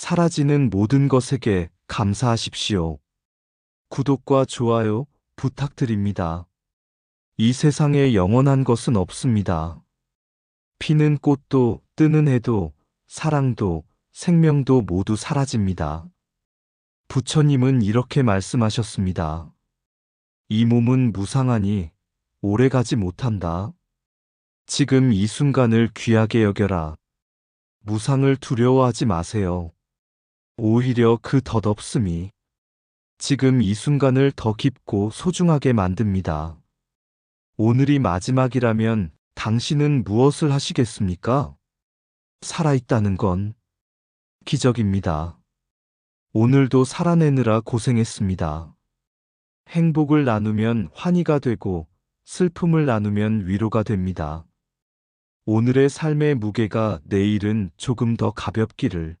사라지는 모든 것에게 감사하십시오. 구독과 좋아요 부탁드립니다. 이 세상에 영원한 것은 없습니다. 피는 꽃도 뜨는 해도 사랑도 생명도 모두 사라집니다. 부처님은 이렇게 말씀하셨습니다. 이 몸은 무상하니 오래 가지 못한다. 지금 이 순간을 귀하게 여겨라. 무상을 두려워하지 마세요. 오히려 그 덧없음이 지금 이 순간을 더 깊고 소중하게 만듭니다. 오늘이 마지막이라면 당신은 무엇을 하시겠습니까? 살아있다는 건 기적입니다. 오늘도 살아내느라 고생했습니다. 행복을 나누면 환희가 되고 슬픔을 나누면 위로가 됩니다. 오늘의 삶의 무게가 내일은 조금 더 가볍기를